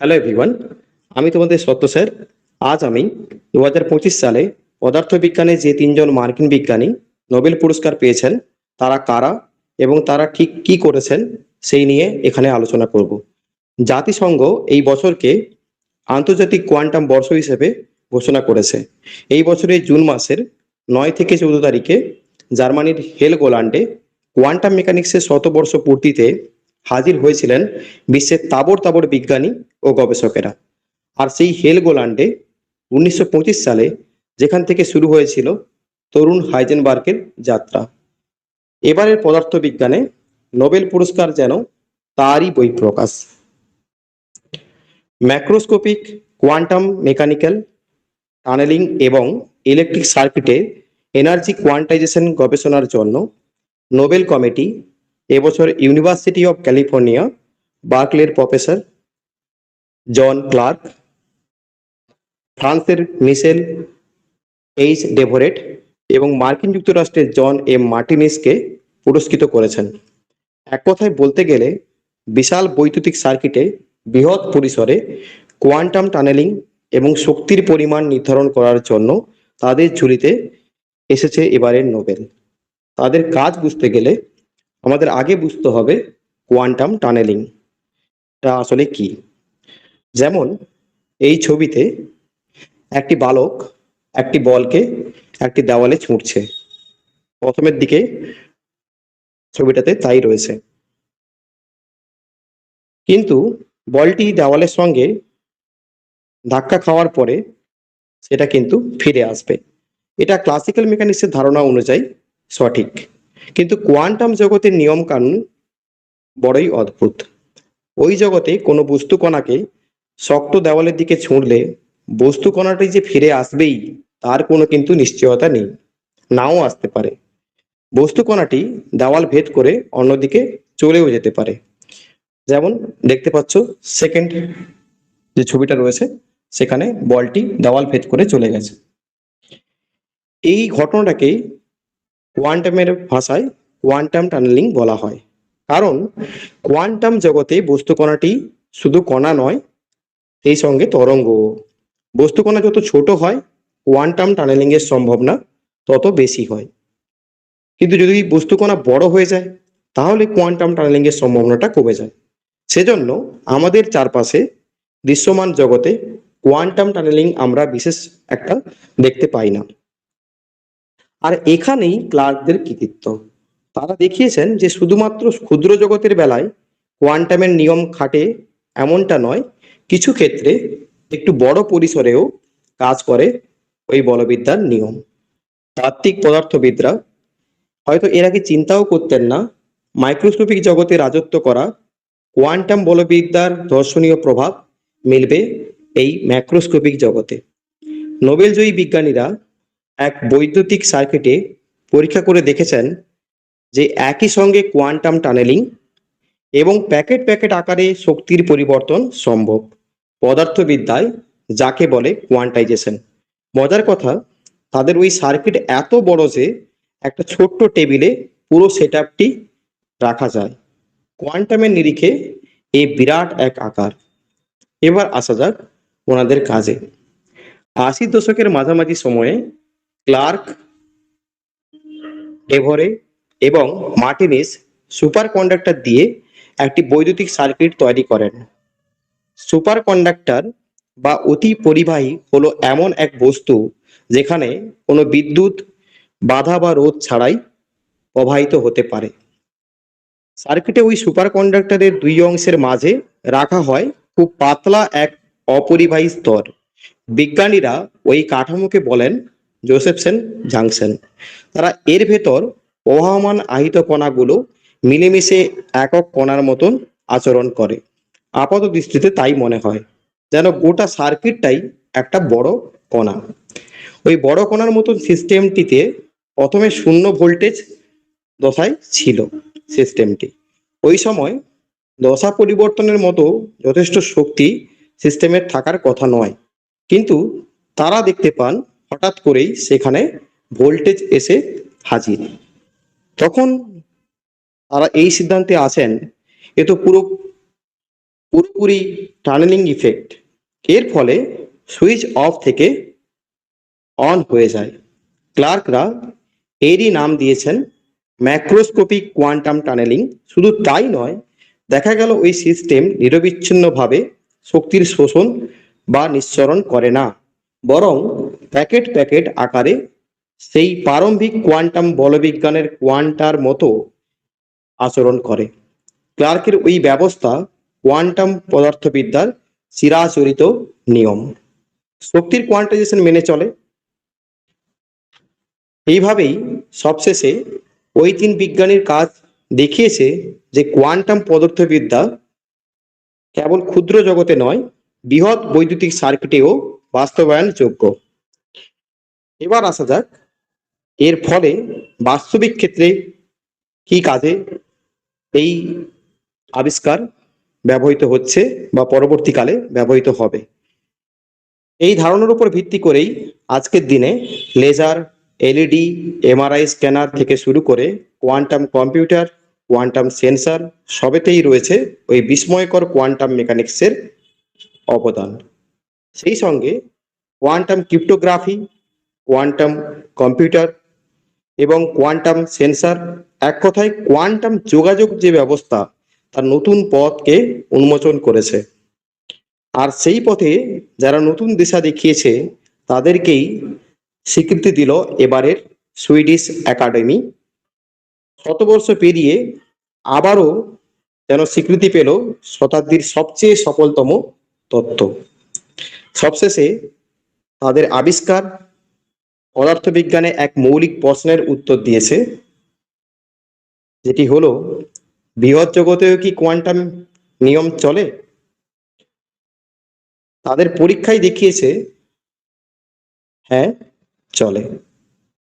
Hello everyone আমি তোমাদের সত্য স্যার। আজ আমি দু হাজার পঁচিশ সালে পদার্থবিজ্ঞানে যে তিনজন মার্কিন বিজ্ঞানী নোবেল পুরস্কার পেয়েছেন, তারা কারা এবং তারা ঠিক কি করেছেন, সেই নিয়ে এখানে আলোচনা করব। জাতিসংঘ এই বছরকে আন্তর্জাতিক কোয়ান্টাম বর্ষ হিসেবে ঘোষণা করেছে। এই বছরের জুন মাসের নয় থেকে চৌদ্দ তারিখে জার্মানির হেল হেলগোল্যান্ডে কোয়ান্টাম মেকানিক্সের শতবর্ষ পূর্তিতে হাজির হয়েছিলেন বিশ্বের তাবড় তাবর বিজ্ঞানী ও গবেষকেরা। আর সেই হেলগোল্যান্ডে উনিশশো পঁচিশ সালে যেখান থেকে শুরু হয়েছিল তরুণ হাইজেনবার্গের যাত্রা। এবারের পদার্থবিজ্ঞানে নোবেল পুরস্কার যেন তারই বই প্রকাশ। ম্যাক্রোস্কোপিক, কোয়ান্টাম মেকানিক্যাল, টানেলিং এবং ইলেকট্রিক সার্কিটে এনার্জি কোয়ান্টাইজেশন গবেষণার জন্য নোবেল কমিটি এবছর ইউনিভার্সিটি অফ ক্যালিফোর্নিয়া বার্কলের প্রফেসর জন ক্লার্ক ফ্রান্সের মিশেল এইচ ডেভোরেট এবং মার্কিন যুক্তরাষ্ট্রের জন এম মার্টিনেসকে পুরস্কৃত করেছেন। এক কথায় বলতে গেলে, বিশাল বৈদ্যুতিক সার্কিটে বৃহৎ পরিসরে কোয়ান্টাম টানেলিং এবং শক্তির পরিমাণ নির্ধারণ করার জন্য তাদের ঝুলিতে এসেছে এবারের নোবেল। তাদের কাজ বুঝতে গেলে আমাদের আগে বুঝতে হবে কোয়ান্টাম টানেলিং টা আসলে কি। যেমন এই ছবিতে একটি বালক একটি বলকে একটি দেওয়ালে ছুঁড়ছে প্রথমের দিকে ছবিটাতে তাই রয়েছে। কিন্তু বলটি দেওয়ালের সঙ্গে ধাক্কা খাওয়ার পরে সেটা কিন্তু ফিরে আসবে। এটা ক্লাসিক্যাল মেকানিক্সের ধারণা অনুযায়ী সঠিক। কিন্তু কোয়ান্টাম জগতের নিয়ম কানুন বড়ই অদ্ভুত। ওই জগতে কোনো বস্তু কণাকে শক্ত দেওয়ালের দিকে ছুঁড়লে বস্তু কণাটি যে ফিরে আসবেই, তার কোনো কিন্তু নিশ্চয়তা নেই, নাও আসতে পারে। বস্তু কণাটি দেওয়াল ভেদ করে অন্যদিকে চলেও যেতে পারে। যেমন দেখতে পাচ্ছ, সেকেন্ড যে ছবিটা রয়েছে, সেখানে বলটি দেওয়াল ভেদ করে চলে গেছে। এই ঘটনাটাকেই কোয়ান্টামের ভাষায় কোয়ান্টাম টানেলিং বলা হয়। কারণ কোয়ান্টাম জগতে বস্তু কণাটি শুধু কণা নয়, সেই সঙ্গে তরঙ্গ বস্তু কণা যত ছোট হয় কোয়ান্টাম টানেলিং এর সম্ভাবনা তত বেশি হয়। কিন্তু যদি বস্তু কণা বড় হয়ে যায়, তাহলে কোয়ান্টাম টানেলিং এর সম্ভাবনাটা কমে যায়। সেজন্য আমাদের চারপাশে দৃশ্যমান জগতে কোয়ান্টাম টানেলিং আমরা বিশেষ একটা দেখতে পাই না। আর এখানেই ক্লার্কদের কৃতিত্ব। তারা দেখিয়েছেন যে শুধুমাত্র ক্ষুদ্র জগতের বেলায় কোয়ান্টামের নিয়ম খাটে এমনটা নয়, কিছু ক্ষেত্রে একটু বড় পরিসরেও কাজ করে ওই বলবিদ্যার নিয়ম। তাত্ত্বিক পদার্থবিদরা হয়তো এর আগে চিন্তাও করতেন না, মাইক্রোস্কোপিক জগতে রাজত্ব করা, কোয়ান্টাম বলবিদ্যার দর্শনীয় প্রভাব মিলবে এই ম্যাক্রোস্কোপিক জগতে। নোবেলজয়ী বিজ্ঞানীরা এক বৈদ্যুতিক সার্কিটে পরীক্ষা করে দেখেছেন যে একই সঙ্গে কোয়ান্টাম টানেলিং এবং প্যাকেট প্যাকেট আকারে শক্তির পরিবর্তন সম্ভব পদার্থবিদ্যায়, যাকে বলে কোয়ান্টাইজেশন মজার কথা, তাদের ওই সার্কিট এত বড় যে একটা ছোট্ট টেবিলে পুরো সেট রাখা যায়। কোয়ান্টামের নিরিখে এই বিরাট এক আকার। এবার আসা যাক ওনাদের কাজে। আশির দশকের মাঝামাঝি সময়ে ক্লার্ক, এভরে এবং মার্টিনিস সুপার কন্ডাক্টর দিয়ে একটি বৈদ্যুতিক সার্কিট তৈরি করেন। সুপার কন্ডাক্টর বা অতি পরিবাহী হলো এমন এক বস্তু যেখানে কোনো বিদ্যুৎ, বাধা বা রোধ ছাড়াই প্রবাহিত হতে পারে। সার্কিটে ওই সুপার কন্ডাক্টরের দুই অংশের মাঝে রাখা হয় খুব পাতলা এক অপরিবাহী স্তর। বিজ্ঞানীরা ওই কাঠামোকে বলেন জোসেফসেন জাংশন তারা এর ভেতর প্রবাহমান আহিত কণাগুলো মিলেমিশে একক কণার মতন আচরণ করে। আপাত দৃষ্টিতে তাই মনে হয়, যেন গোটা সার্কিটটাই একটা বড় কণা। ওই বড় কণার মতন সিস্টেমটিতে প্রথমে শূন্য ভোল্টেজ দশায় ছিল সিস্টেমটি। ওই সময় দশা পরিবর্তনের মতো যথেষ্ট শক্তি সিস্টেমের থাকার কথা নয়, কিন্তু তারা দেখতে পান হঠাৎ করেই সেখানে ভোল্টেজ এসে হাজির। তখন তারা এই সিদ্ধান্তে আসেন এ তো পুরো, পুরোপুরি টানেলিং ইফেক্ট এর ফলে সুইচ অফ থেকে অন হয়ে যায়। ক্লার্করা এরই নাম দিয়েছেন ম্যাক্রোস্কোপিক কোয়ান্টাম টানেলিং। শুধু তাই নয়, দেখা গেল ওই সিস্টেম নিরবিচ্ছিন্নভাবে শক্তির শোষণ বা নিঃসরণ করে না, বরং প্যাকেট প্যাকেট আকারে সেই প্রারম্ভিক কোয়ান্টাম বলবিজ্ঞানের কোয়ান্টার মতো আচরণ করে। ক্লার্কের ওই ব্যবস্থা কোয়ান্টাম পদার্থবিদ্যার চিরাচরিত নিয়ম। শক্তির কোয়ান্টাইজেশন মেনে চলে। এইভাবেই সবশেষে ওই তিন বিজ্ঞানীর কাজ দেখিয়েছে যে কোয়ান্টাম পদার্থবিদ্যা কেবল ক্ষুদ্র জগতে নয়, বৃহৎ বৈদ্যুতিক সার্কিটেও বাস্তবায়নযোগ্য। এবার আসা যাক, এর ফলে বাস্তবিক ক্ষেত্রে কি কাজে এই আবিষ্কার ব্যবহৃত হচ্ছে বা পরবর্তীকালে ব্যবহৃত হবে। এই ধারণার উপর ভিত্তি করেই আজকের দিনে লেজার, এলইডি, এমআরআই স্ক্যানার থেকে শুরু করে কোয়ান্টাম কম্পিউটার, কোয়ান্টাম সেন্সার সবেতেই রয়েছে ওই বিস্ময়কর কোয়ান্টাম মেকানিক্সের অবদান। সেই সঙ্গে কোয়ান্টাম ক্রিপ্টোগ্রাফি কোয়ান্টাম কম্পিউটার এবং কোয়ান্টাম সেন্সার এক কথায় কোয়ান্টাম যোগাযোগ যে ব্যবস্থা, তার নতুন পথকে উন্মোচন করেছে। আর সেই পথে যারা নতুন দিশা দেখিয়েছে, তাদেরকেই স্বীকৃতি দিল এবারের সুইডিশ একাডেমি। শতবর্ষ পেরিয়ে আবারও যেন স্বীকৃতি পেল শতাব্দীর সবচেয়ে সফলতম তত্ত্ব। সবশেষে তাদের আবিষ্কার পদার্থবিজ্ঞানে এক মৌলিক প্রশ্নের উত্তর দিয়েছে, যেটি হলো, বৃহৎ জগতেও কি কোয়ান্টাম নিয়ম চলে? তাদের পরীক্ষায় দেখিয়েছে হ্যাঁ চলে।